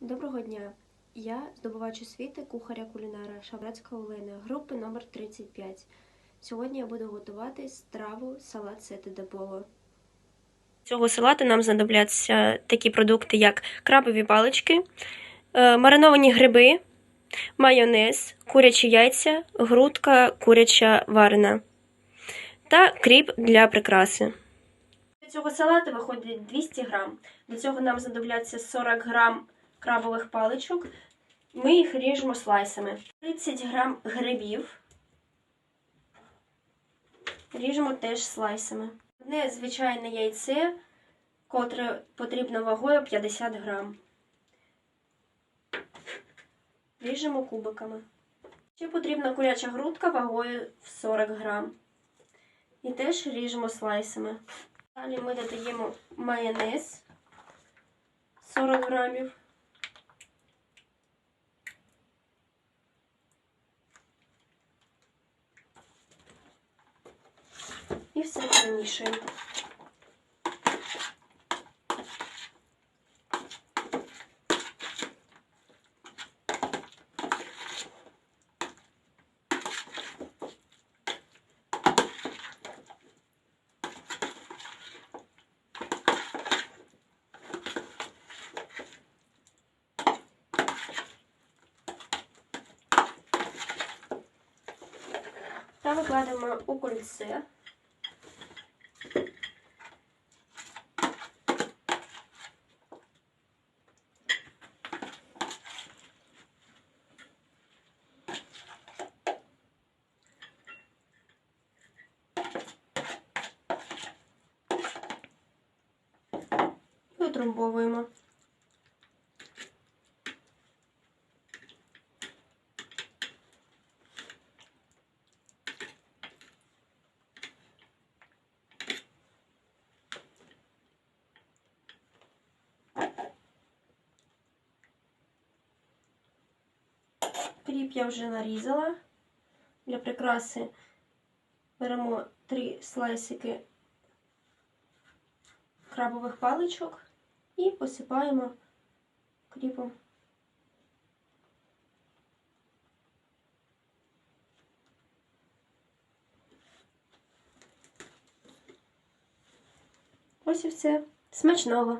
Доброго дня! Я здобувач освіти кухаря кулінара Шаврацька Олена, групи номер 35. Сьогодні я буду готувати страву салат сети де боло. Цього салату нам знадобляться такі продукти, як крабові палички, е, мариновані гриби, майонез, курячі яйця, грудка куряча варена та кріп для прикраси. Для цього салату виходить 200 грам. Для цього нам знадобляться 40 грам крабових паличок. Ми їх ріжемо слайсами. 30 грам грибів. Ріжемо теж слайсами. Одне звичайне яйце, котре потрібно вагою 50 грам. Ріжемо кубиками. Ще потрібна куряча грудка вагою в 40 грам. І теж ріжемо слайсами. Далі ми додаємо майонез 40 грамів. І все перемішуємо. Та викладемо у кольце. І. Кріп я вже нарізала. Для прикраси беремо три слайсики крабових паличок і посипаємо кріпом. Ось і все. Смачного!